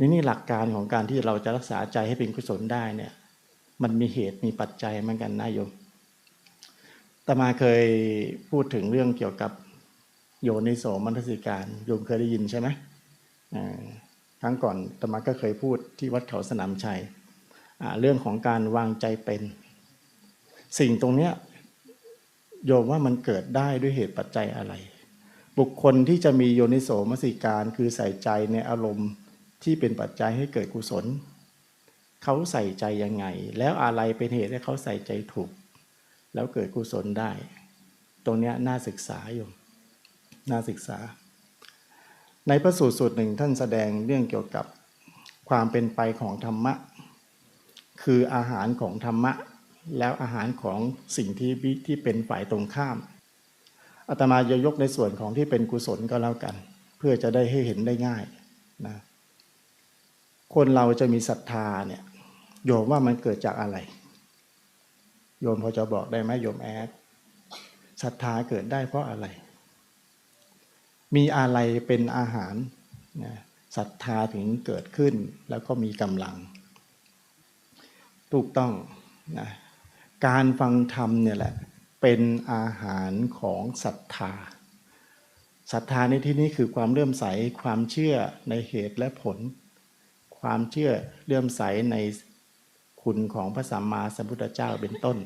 นี่นี่หลักการของการที่เราจะรักษาใจให้เป็นกุศลได้เนี่ย มันมีเหตุมีปัจจัยเหมือนกันนะโยมตมาเคยพูดถึงเรื่องเกี่ยวกับโยนิโสมนสิการโยมเคยได้ยินใช่ไหมครั้งก่อนตมาก็เคยพูดที่วัดเขาสนามชัยเรื่องของการวางใจเป็น สิ่งตรงเนี้ยโยมว่ามันเกิดได้ด้วยเหตุปัจจัยอะไร บุคคลที่จะมีโยนิโสมนสิการคือใส่ใจในอารมณ์ ที่เป็นปัจจัยให้เกิดกุศล เขาใส่ใจยังไง แล้วอะไรเป็นเหตุให้เขาใส่ใจถูก แล้วเกิดกุศลได้ ตรงนี้น่าศึกษาอยู่ น่าศึกษา ในพระสูตรสูตรหนึ่งท่านแสดงเรื่องเกี่ยวกับความเป็นไปของธรรมะ คืออาหารของธรรมะ แล้วอาหารของสิ่งที่ที่เป็นฝ่ายตรงข้ามอาตมาจะยกในส่วนของที่เป็นกุศลก็แล้วกัน เพื่อจะได้ให้เห็นได้ง่ายนะ คนเราจะมีศรัทธาเนี่ยโยมว่ามันเกิดจากอะไร โยมพอจะบอกได้ไหมโยมแอดศรัทธาเกิดได้เพราะอะไร มีอะไรเป็นอาหารนะศรัทธาถึงเกิดขึ้นแล้วก็มีกำลัง ถูกต้องนะการฟังธรรมเนี่ยแหละเป็นอาหารของศรัทธาศรัทธาในที่นี้คือความเลื่อมใสความเชื่อในเหตุและผล ความเชื่อเลื่อมใสในคุณของพระสัมมาสัมพุทธเจ้าเป็นต้น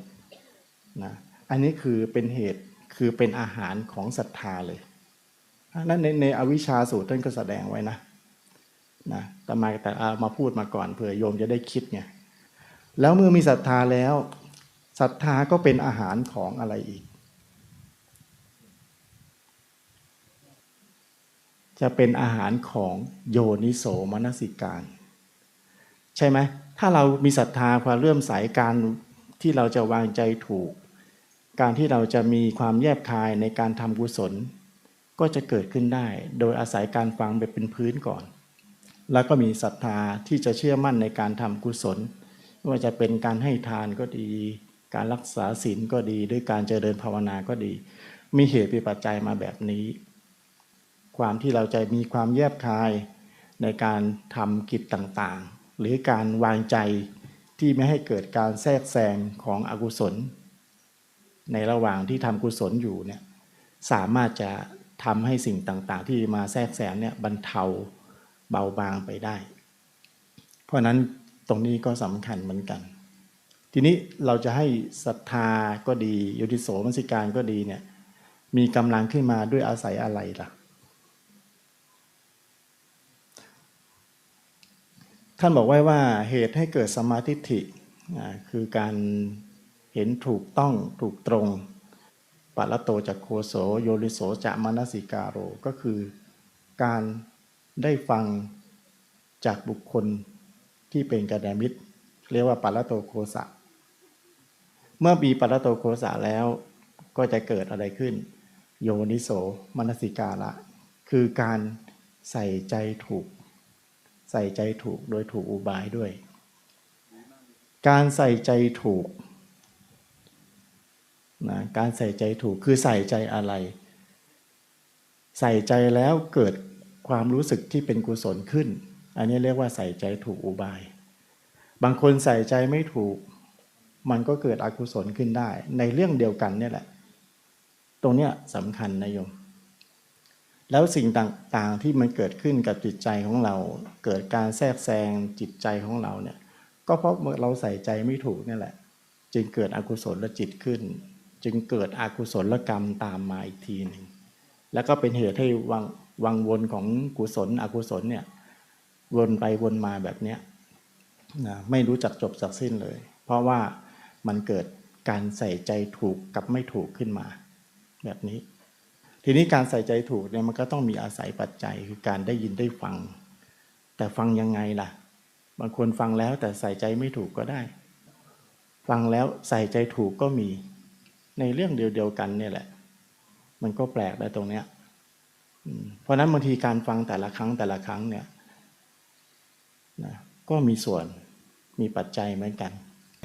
นะอันนี้คือเป็นเหตุคือเป็นอาหารของศรัทธาเลยนั่นในในอวิชชาสูตรท่านก็แสดงไว้นะนะแต่มาแต่เอามาพูดมาก่อนเผื่อโยมจะได้คิดไงแล้วเมื่อมีศรัทธาแล้วศรัทธาก็เป็นอาหารของอะไรอีก จะเป็นอาหารของโยนิโสมนสิการ ใช่ไหมถ้าเรามีศรัทธาความเลื่อมใสการที่เราจะวางใจถูก การที่เราจะมีความแยบคายในการทำกุศล ก็จะเกิดขึ้นได้ โดยอาศัยการฟังไปเป็นพื้นก่อน แล้วก็มีศรัทธาที่จะเชื่อมั่นในการทำกุศลไม่ว่าจะเป็นการให้ทานก็ดี การรักษาศีลก็ดีด้วยการเจริญภาวนาก็ดี มีเหตุมีปัจจัยมาแบบนี้ ความที่เราจะมีความแยบคายในการทำกิจต่างๆ หรือการวางใจที่ไม่ให้เกิดการแทรกแซงของอกุศล ในระหว่างที่ทำกุศลอยู่เนี่ยสามารถจะทำให้สิ่งต่างๆ ที่มาแทรกแซงเนี่ยบรรเทาเบาบางไปได้ เพราะนั้นตรงนี้ก็สำคัญเหมือนกัน ทีนี้เราจะให้ศรัทธาก็ดีโยติโสมนสิการก็ดีเนี่ยมีกำลังขึ้นมาด้วยอาศัยอะไรล่ะ ท่านบอกไว้ว่าเหตุให้เกิดสมาธิิคือการเห็นถูกต้องถูกตรงปัละโตจากโคโสโยริโสจะมนสิกาโร ก็คือการได้ฟังจากบุคคลที่เป็นกัลยามิตร เรียกว่าปัละโตโคสะ เมื่อมีปัละโตโคสะแล้วก็จะเกิดอะไรขึ้น โยนิโสมนสิการะคือการใส่ใจถูก ใส่ใจถูกโดยถูกอุบายด้วย การใส่ใจถูกนะการใส่ใจถูกคือใส่ใจอะไร ใส่ใจแล้วเกิดความรู้สึกที่เป็นกุศลขึ้น อันนี้เรียกว่าใส่ใจถูกอุบาย บางคนใส่ใจไม่ถูก มันก็เกิดอกุศลขึ้นได้ ในเรื่องเดียวกันเนี่ยแหละ ตรงเนี้ยสำคัญนะโยม แล้วสิ่งต่างๆที่มันเกิดขึ้นกับจิตใจของเรา เกิดการแทรกแซงจิตใจของเราเนี่ย ก็เพราะเราใส่ใจไม่ถูกนี่แหละ จึงเกิดอกุศลและจิตขึ้น จึงเกิดอกุศลกรรมตามมาอีกทีหนึ่งแล้วก็เป็นเหตุให้วังวังวนของกุศลอกุศลเนี่ยวนไปวนมาแบบเนี้ยนะไม่รู้จักจบจักสิ้นเลย เพราะว่ามันเกิดการใส่ใจถูกกับไม่ถูกขึ้นมา แบบนี้ ทีนี้การใส่ใจถูกเนี่ยมันก็ต้องมีอาศัยปัจจัยคือการได้ยินได้ฟัง แต่ฟังยังไงล่ะ บางคนฟังแล้วแต่ใส่ใจไม่ถูกก็ได้ ฟังแล้วใส่ใจถูกก็มี ในเรื่องเดียวๆกันเนี่ยแหละ มันก็แปลกได้ตรงเนี้ยเพราะฉะนั้นบางทีการฟังแต่ละครั้งแต่ละครั้งเนี่ยนะก็มีส่วนมีปัจจัยเหมือนกัน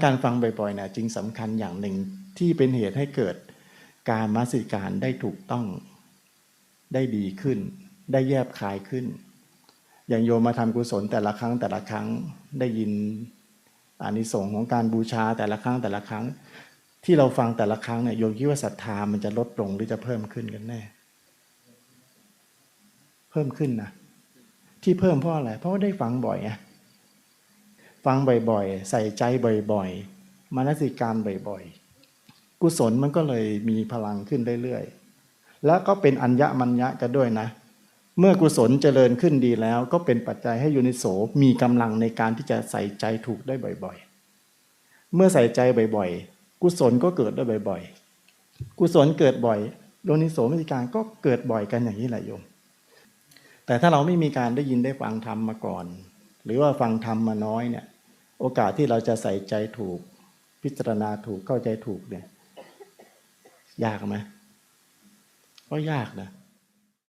การฟังบ่อยๆนะจึงสำคัญอย่างหนึ่งที่เป็นเหตุให้เกิด การมาสิการได้ถูกต้อง ได้ดีขึ้น ได้แยบคายขึ้น อย่างโยมมาทำกุศลแต่ละครั้งแต่ละครั้งได้ยินอานิสงส์ของการบูชาแต่ละครั้งแต่ละครั้ง ที่เราฟังแต่ละครั้งเนี่ยโยมคิดว่าศรัทธามันจะลดลงหรือจะเพิ่มขึ้นกันแน่ เพิ่มขึ้นนะที่เพิ่มเพราะอะไรเพราะว่าได้ฟังบ่อยไงฟังบ่อยๆ ใส่ใจบ่อยๆมานสิการบ่อยๆ กุศลมันก็เลยมีพลังขึ้นเรื่อยๆ แล้วก็เป็นอัญญมัญญะกันด้วยนะ เมื่อกุศลเจริญขึ้นดีแล้ว ก็เป็นปัจจัยให้ยูนิโสมีกำลังในการที่จะใส่ใจถูกได้บ่อยๆ เมื่อใส่ใจบ่อยๆ กุศลก็เกิดได้บ่อยๆ กุศลเกิดบ่อยโยนิโสมนิการก็เกิดบ่อยกันอย่างนี้แหละโยม แต่ถ้าเราไม่มีการได้ยินได้ฟังธรรมมาก่อน หรือว่าฟังธรรมมาน้อยเนี่ย โอกาสที่เราจะใส่ใจถูกพิจารณาถูกเข้าใจถูกเนี่ย ยากไหมก็ยากนะ